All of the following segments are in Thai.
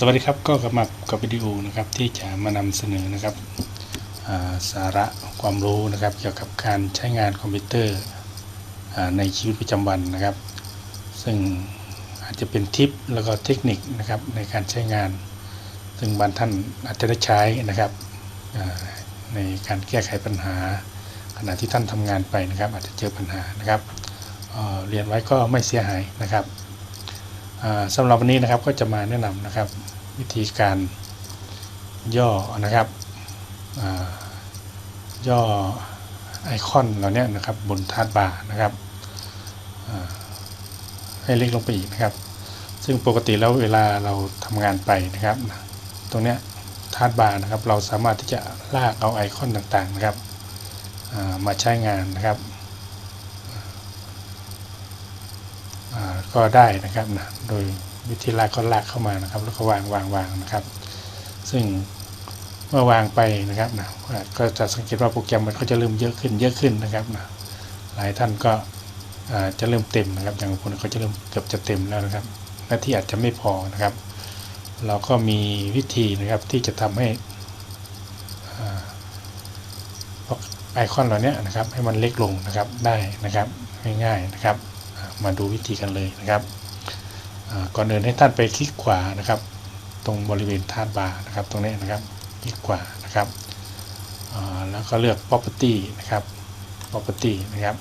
สวัสดีครับก็กลับมากับวิดีโอนะครับที่จะมานำเสนอนะครับาสาระความรู้นะครับ เกี่ยวกับการใช้งานคอมพิวเตอร์อในชีวิตประจำวันนะครับ ซึ่งอาจจะเป็นทิปแล้วก็เทคนิคนะครับในการใช้งาน ซึ่งบางท่านอาจจะได้ใช้นะครับในการแก้ไขปัญหา ขณะที่ท่านทำงานไปนะครับ อาจจะเจอปัญหานะครับเเรียนไว้ก็ไม่เสียหายนะครับ สำหรับวันนี้นะครับก็จะมาแนะนำนะครับวิธีการย่อนะครับย่อไอคอนเหล่านี้นะครับบนทาร์บาร์นะครับให้เล็กลงไปอีกนะครับ ซึ่งปกติแล้วเวลาเราทำงานไปนะครับ ตรงเนี้ยทาร์บาร์นะครับ เราสามารถที่จะลากเอาไอคอนต่างๆนะครับมาใช้งานนะครับ อ่า ก็ได้นะครับนะโดยวิธีลากก็ลากเข้ามานะครับ แล้วก็วางวางวางนะครับ ซึ่งเมื่อวางไปนะครับนะก็จะสังเกตว่าโปรแกรมมันก็จะเริ่มเยอะขึ้นเยอะขึ้นนะครับนะหลายท่านก็จะเริ่มเต็มนะครับ อย่างคนก็จะเริ่มเกือบจะเต็มแล้วนะครับหน้าที่อาจจะไม่พอนะครับ เราก็มีวิธีนะครับที่จะทำให้ไอคอนเหล่านี้นะครับให้มันเล็กลงนะครับได้นะครับง่ายๆนะครับ มาดูวิธีกันเลยนะครับก่อนอื่นให้ท่านไปคลิกขวานะครับ ตรงบริเวณทาร์บาร์นะครับ ตรงนี้นะครับคลิกขวานะครับแล้วก็เลือก property นะครับ property นะครับ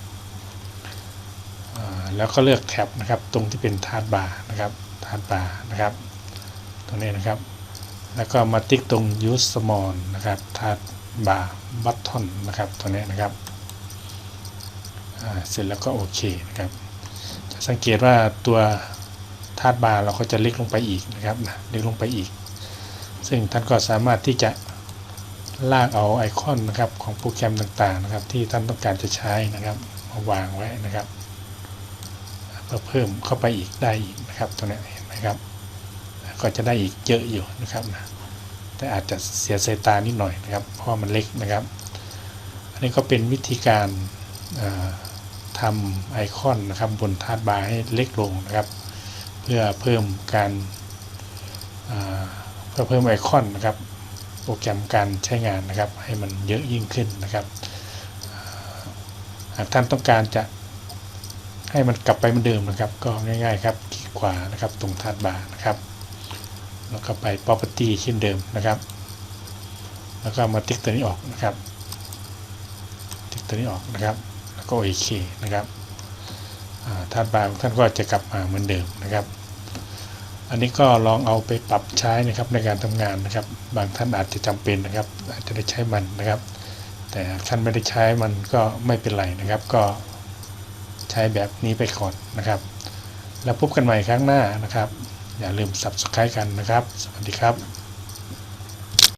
แล้วก็เลือกแท็บนะครับ ตรงที่เป็นทาร์บาร์นะครับทาร์บาร์นะครับ ตรงนี้นะครับ แล้วก็มาติ๊กตรง use small นะครับทาร์บาร์ button นะครับตรงนี้นะครับเสร็จแล้วก็โอเคนะครับ สังเกตว่าตัวธาตุบาร์เราก็จะเล็กลงไปอีกนะครับเล็กลงไปอีก ซึ่งท่านก็สามารถที่จะลากเอาไอคอนนะครับของโปรแกรมต่างๆนะครับ ที่ท่านต้องการจะใช้นะครับมาวางไว้นะครับเพื่อเพิ่มเข้าไปอีกได้อีกนะครับตรงนี้เห็นไหมครับ ก็จะได้อีกเยอะอยู่นะครับนะแต่อาจจะเสียสายตานิดหน่อยนะครับ เพราะว่ามันเล็กนะครับ อันนี้ก็เป็นวิธีการอ่า ทำไอคอนนะครับบนทาร์บาร์ให้เล็กลงนะครับ เพื่อเพิ่มการเพื่อเพิ่มไอคอนนะครับ โปรแกรมการใช้งานนะครับ ให้มันเยอะยิ่งขึ้นนะครับหากท่านต้องการจะให้มันกลับไปเหมือนเดิมนะครับ ก็ง่ายๆครับคลิกขวานะครับตรงทาร์บาร์นะครับแล้วก็ไป property เช่นเดิมนะครับ แล้วก็มาติ๊กตัวนี้ออกนะครับ ติ๊กตัวนี้ออกนะครับ ก็โอเคนะครับอ่าท่านบางท่านก็จะกลับมาเหมือนเดิมนะครับ อันนี้ก็ลองเอาไปปรับใช้นะครับในการทำงานนะครับ บางท่านอาจจะจำเป็นนะครับ อาจจะได้ใช้มันนะครับ แต่ท่านไม่ได้ใช้มันก็ไม่เป็นไรนะครับ ก็ใช้แบบนี้ไปก่อนนะครับ แล้วพบกันใหม่ครั้งหน้านะครับ อย่าลืม subscribe กันนะครับ สวัสดีครับ